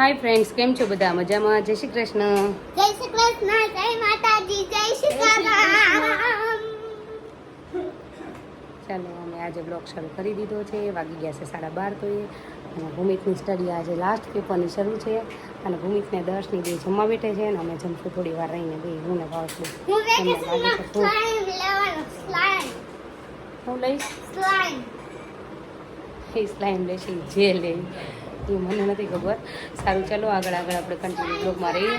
Hi friends કેમ છો બધા? મજામાં? જય શ્રી કૃષ્ણ. જય શ્રી કૃષ્ણ જય માતાજી જય સીતારામ ચાલો અમે આજે બ્લોગ શરૂ કરી દીધો છે. વાગી ગયા છે સાડા બાર તો એ. અને ભૂમિકની સ્ટડી આજે લાસ્ટ પેપરની શરૂ છે. અને ભૂમિકને દર્શની બે જમવા બેઠે છે અને અમે જમશું થોડી વાર રહીને. બે હું ને ભાવ હું? સ્લાઇમ લઈશ? સ્લાઇમ લેશે જે લે. એ મને નથી ખબર. સારું, ચાલો આગળ આગળ આપણે કન્ટિન્યુ બ્લોગમાં રહીએ.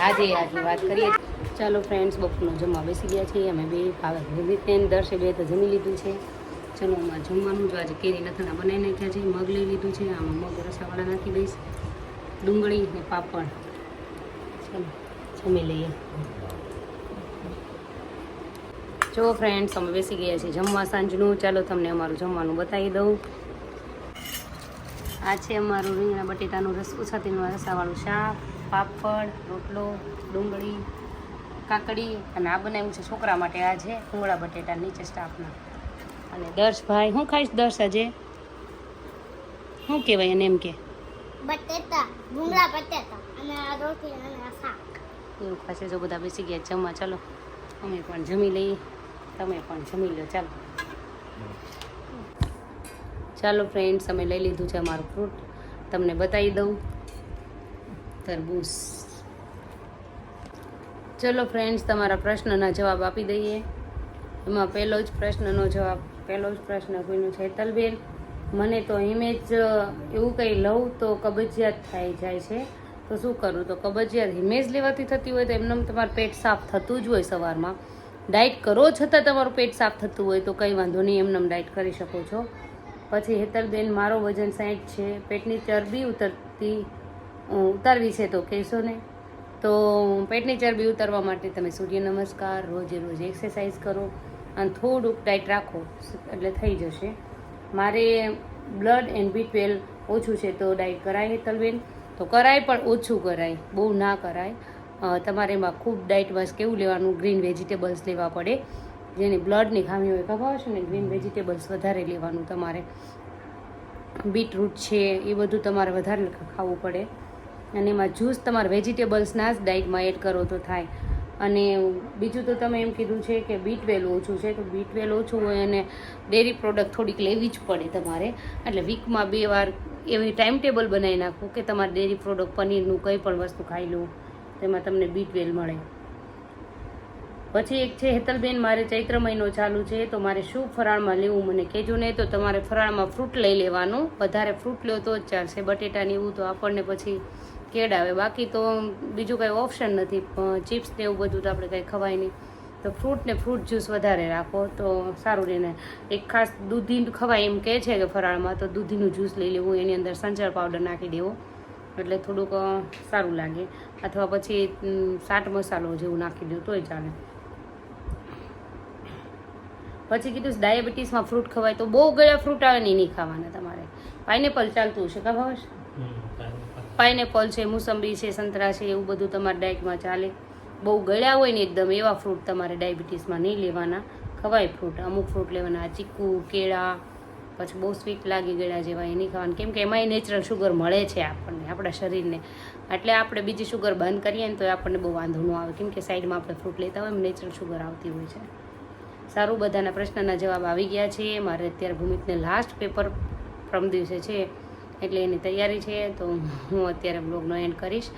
આજે આજની વાત કરીએ. ચાલો ફ્રેન્ડ્સ બપોરનું જમવા બેસી ગયા છીએ. અમે બે ભાવે દર્શે બે તો જમી લીધું છે. ચલો અમારે જમવાનું જો આજે કેરી નથણા બનાવી નાખ્યા છે. મગ લઈ લીધું છે. આમાં મગ રસાવાળા નાખી દઈશ. ડુંગળી ને પાપડ. ચલો, જમી લઈએ. જો ફ્રેન્ડ્સ અમે બેસી ગયા છીએ જમવા સાંજનું. ચાલો, તમને અમારું જમવાનું બતાવી દઉં. આ છે અમારું રીંગણા બટેટાનું રસ ઉછાતીનું રસાવાળું શાક પાપડ રોટલો ડુંગળી કાકડી અને આ બનાવ્યું છે છોકરા માટે આ છે કુંગળા બટેટા નીચે સ્ટાફના. અને દર્શભાઈ હું ખાઈશ દર્શ આજે? શું કહેવાય એને એમ કે? બટેટા ભૂંગળા બટેટા અને આ રોટલી અને શાક. એવું ખાશે જો બધા બેસી ગયા જમવા. ચાલો અમે પણ જમી લઈએ. તમે પણ જમી લો ચાલો. ચાલો ફ્રેન્ડ્સ અમે લઈ લીધું છે અમારું ફ્રૂટ તમને બતાવી દઉં. તરબૂચ. ચલો ફ્રેન્ડ્સ તમારા પ્રશ્નના જવાબ આપી દઈએ. એમાં પહેલો જ પ્રશ્નનો જવાબ, પહેલો જ પ્રશ્ન કોઈનો છે તલબેન મને તો ઇમેજ એવું કંઈ લઉં તો કબજિયાત થઈ જાય છે. તો શું કરું? તો કબજિયાત ઇમેજ લેવાથી થતી હોય તો એમને તમારું પેટ સાફ થતું જ હોય સવારમાં. ડાયટ કરો છતાં તમારું પેટ સાફ થતું હોય તો કંઈ વાંધો નહીં એમને ડાયટ કરી શકો છો. પછી હેતલબેન, મારો વજન સાઠ છે, પેટની ચરબી ઉતરતી ઉતારવી છે તો કહેશો ને? તો પેટની ચરબી ઉતારવા માટે તમે સૂર્ય નમસ્કાર, રોજે રોજ એક્સરસાઇઝ કરો અને થોડુંક ડાયટ રાખો, એટલે થઈ જશે. મારે બ્લડ એન્ડ બી ટ્વેલ્વ ઓછું છે તો ડાયટ કરાય હેતલબેન? તો કરાય પણ ઓછું કરાય, બહુ ના કરાય. તમારે એમાં ખૂબ ડાયટમાં કેવું લેવાનું? ગ્રીન વેજીટેબલ્સ લેવા પડે. જેની બ્લડની ખામી હોય ખબર છે ને ગ્રીન વેજીટેબલ્સ વધારે લેવાનું તમારે. બીટરૂટ છે, એ બધું તમારે વધારે ખાવું પડે. અને એમાં જ્યુસ તમારે વેજીટેબલ્સના જ ડાયટમાં એડ કરો તો થાય. અને બીજું તો તમે એમ કીધું છે કે બીટ વેલ ઓછું છે, તો બીટ વેલ ઓછું હોય અને ડેરી પ્રોડક્ટ થોડીક લેવી જ પડે તમારે. એટલે વીકમાં બે વાર એવી ટાઈમ ટેબલ બનાવી નાખો કે તમારે ડેરી પ્રોડક્ટ પનીરનું કંઈ પણ વસ્તુ ખાઈ લો, તેમાં તમને બીટ વેલ મળે. પછી એક છે, હેતલબેન, મારે ચૈત્ર મહિનો ચાલુ છે, તો મારે શું ફરાળમાં લેવું મને કહેજો નહીં તો તમારે ફરાળમાં ફ્રૂટ લઈ લેવાનું. વધારે ફ્રૂટ લો તો જ ચાલશે બટેટાને એવું તો આપણને પછી કેડ આવે. બાકી તો બીજું કાંઈ ઓપ્શન નથી ચિપ્સ ને એવું બધું તો આપણે કાંઈ ખવાય નહીં. તો ફ્રૂટ ને ફ્રૂટ જ્યુસ વધારે રાખો, તો સારું રહીને. એક ખાસ દૂધી ખવાય એમ કહે છે કે ફરાળમાં, તો દૂધીનું જ્યુસ લઈ લેવું, એની અંદર સંચળ પાવડર નાખી દેવો, એટલે થોડુંક સારું લાગે. અથવા પછી સાટ મસાલો જેવું નાખી દો, તોય ચાલે. પછી કીધું ડાયાબિટીસમાં ફ્રૂટ ખવાય તો બહુ ગયા ફ્રૂટ આવે ને નહીં ખાવાના તમારે. પાઇનેપલ ચાલતું હશે, ખબર હશે પાઇનેપલ છે, મુસંબી છે, સંતરા છે, એવું બધું તમારે ડાયટમાં ચાલે. બહુ ગળ્યા હોય ને એકદમ એવા ફ્રૂટ તમારે ડાયાબિટીસમાં નહીં લેવાના. ખવાય ફ્રૂટ અમુક ફ્રૂટ લેવાના ચીકુ, કેળા, પછી બહુ સ્વીટ લાગી ગળ્યા જેવા એ નહીં ખાવાના. કેમ કે એમાંય નેચરલ શુગર મળે છે આપણને, આપણા શરીરને. એટલે આપણે બીજી શુગર બંધ કરીએ ને તો આપણને બહુ વાંધો ન આવે. કેમ કે સાઈડમાં આપણે ફ્રૂટ લેતા હોય નેચરલ શુગર આવતી હોય છે. સારું બધાના પ્રશ્નના જવાબ આવી ગયા છે. મારે અત્યારે ભૂમિકને લાસ્ટ પેપર પ્રમ દિવસે છે એટલે એની તૈયારી છે. તો હું અત્યારે બ્લોગનો એન્ડ કરીશ.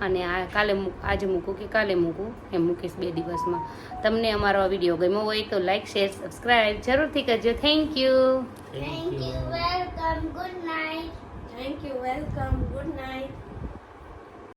અને આ કાલે મૂક આજે મૂકું કે કાલે મૂકું? એમ મૂકીશ બે દિવસમાં. તમને અમારો આ વીડિયો ગમ્યો હોય તો લાઈક શેર સબસ્ક્રાઈબ જરૂરથી કરજો. Thank you thank you welcome good night thank you welcome good night.